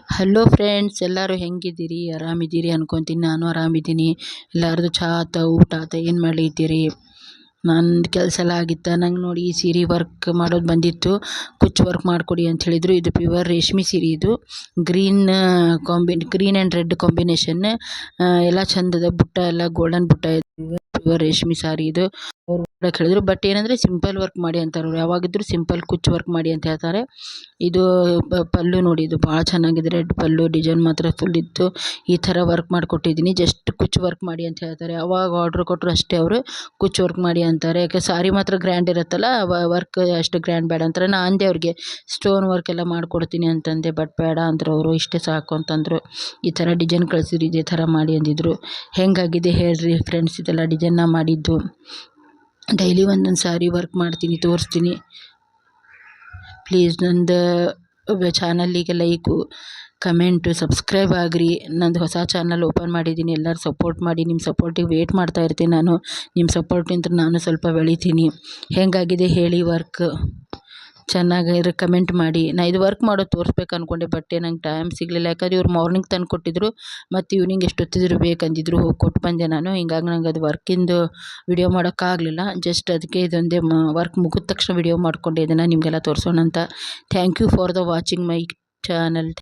Hello friends ಎಲ್ಲರೂ ಹೆಂಗಿದ್ದೀರಿ? ಆರಾಮಿದ್ದೀರಿ ಅನ್ಕೊತೀನಿ, ನಾನು ಆರಾಮಿದ್ದೀನಿ. ಎಲ್ಲರದು ಚಹಾ ಆತ, ಊಟ, ಆತ, ಏನು ಮಾಡಿದ್ದೀರಿ? ನಂದು ಕೆಲಸ ಎಲ್ಲ ಆಗಿತ್ತು? ನಂಗೆ ನೋಡಿ ಈ ಸೀರೆ ವರ್ಕ್ ಮಾಡೋದು ಬಂದಿತ್ತು. ಕುಚ್ಚು ವರ್ಕ್ ಮಾಡಿಕೊಡಿ ಅಂತ ಹೇಳಿದರು. ಇದು ಪ್ಯೂವರ್ ರೇಷ್ಮೆ ಸೀರೆ ಇದು. ಗ್ರೀನ್ ಕಾಂಬಿನ್ ಗ್ರೀನ್ ಆ್ಯಂಡ್ ರೆಡ್ ಕಾಂಬಿನೇಷನ್ ಎಲ್ಲ ಚಂದದ ಬುಟ್ಟ, ಎಲ್ಲ ಗೋಲ್ಡನ್ ಬುಟ್ಟ ಪ್ಯೂವರ್ ರೇಷ್ಮೆ ಸಾರಿ ಇದು. ಮಾಡಕ್ಕೆ ಹೇಳಿದ್ರು. ಬಟ್ ಏನಂದರೆ ಸಿಂಪಲ್ ವರ್ಕ್ ಮಾಡಿ ಅಂತಾರೆ ಅವರು ಯಾವಾಗಿದ್ದರೂ ಸಿಂಪಲ್ ಕುಚ್ಚು ವರ್ಕ್ ಮಾಡಿ ಅಂತ ಹೇಳ್ತಾರೆ. ಇದು ಪಲ್ಲು ನೋಡಿ, ಇದು ಭಾಳ ಚೆನ್ನಾಗಿದೆ. ರೆಡ್ ಪಲ್ಲು ಡಿಸೈನ್ ಮಾತ್ರ ಫುಲ್ ಇತ್ತು. ಈ ಥರ ವರ್ಕ್ ಮಾಡಿಕೊಟ್ಟಿದ್ದೀನಿ. ಜಸ್ಟ್ ಕುಚ್ಚು ವರ್ಕ್ ಮಾಡಿ ಅಂತ ಹೇಳ್ತಾರೆ. ಅವಾಗ ಆರ್ಡ್ರ್ ಕೊಟ್ಟರು ಅಷ್ಟೇ ಅವರು. ಕುಚ್ಚು ವರ್ಕ್ ಮಾಡಿ ಅಂತಾರೆ. ಯಾಕೆ ಸಾರಿ ಮಾತ್ರ ಗ್ರ್ಯಾಂಡ್ ಇರುತ್ತಲ್ಲ ವರ್ಕ್ ಅಷ್ಟು ಗ್ರ್ಯಾಂಡ್ ಬೇಡ ಅಂತಾರೆ. ನಾನು ಅಂದೆ ಅವ್ರಿಗೆ ಸ್ಟೋನ್ ವರ್ಕ್ ಎಲ್ಲ ಮಾಡಿಕೊಡ್ತೀನಿ ಅಂತಂದೆ ಬಟ್ ಬೇಡ ಅಂದರು ಅವರು. ಇಷ್ಟೇ ಸಾಕು ಅಂತಂದರು ಈ ಥರ ಡಿಸೈನ್ ಕಳಿಸಿದ್ರು, ಇದೇ ಥರ ಮಾಡಿ ಅಂದಿದ್ರು. ಹೆಂಗಾಗಿದೆ ಹೇಳ್ರಿ ಫ್ರೆಂಡ್ಸ್ ಇದೆಲ್ಲ ಡಿಸೈನ್ನ ಮಾಡಿದ್ದು. ಡೈಲಿ ಒಂದೊಂದು ಸಾರಿ ವರ್ಕ್ ಮಾಡ್ತೀನಿ, ತೋರಿಸ್ತೀನಿ. ಪ್ಲೀಸ್ ನಂದು ಚಾನಲ್ಲಿಗೆ ಲೈಕು, ಕಮೆಂಟು, ಸಬ್ಸ್ಕ್ರೈಬ್ ಆಗಿರಿ. ನಂದು ಹೊಸ ಚಾನಲ್ ಓಪನ್ ಮಾಡಿದ್ದೀನಿ, ಎಲ್ಲರೂ ಸಪೋರ್ಟ್ ಮಾಡಿ ನಿಮ್ಮ ಸಪೋರ್ಟಿಗೆ ವೇಟ್ ಮಾಡ್ತಾ ಇರ್ತೀನಿ ನಾನು. ನಿಮ್ಮ ಸಪೋರ್ಟಿಂದ ನಾನು ಸ್ವಲ್ಪ ಬೆಳಿತೀನಿ. ಹೇಗಾಗಿದೆ ಹೇಳಿ ವರ್ಕ್? ಚೆನ್ನಾಗಿದ್ರೆ ಕಮೆಂಟ್ ಮಾಡಿ. ನಾ ಇದು ವರ್ಕ್ ಮಾಡೋದು ತೋರಿಸ್ಬೇಕು ಅಂದ್ಕೊಂಡೆ ಬಟ್ ನಂಗೆ ಟೈಮ್ ಸಿಗಲಿಲ್ಲ. ಯಾಕಂದ್ರೆ ಇವ್ರು ಮಾರ್ನಿಂಗ್ ತಂದು ಕೊಟ್ಟಿದ್ರು, ಮತ್ತು ಈವ್ನಿಂಗ್ ಎಷ್ಟೊತ್ತಿದ್ರು ಬೇಕಂದಿದ್ರು ಹೋಗಿ ಕೊಟ್ಟು ಬಂದೆ ನಾನು. ಹಿಂಗಾಗಿ ನಂಗೆ ಅದು ವರ್ಕಿಂದು ವಿಡಿಯೋ ಮಾಡೋಕ್ಕಾಗಲಿಲ್ಲ. ಜಸ್ಟ್ ಅದಕ್ಕೆ ಇದೊಂದೇ ವರ್ಕ್ ಮುಗಿದ ತಕ್ಷಣ ವಿಡಿಯೋ ಮಾಡಿಕೊಂಡೆ ಇದನ್ನು ನಿಮಗೆಲ್ಲ ತೋರಿಸೋಣ ಅಂತ thank you for the watching my channel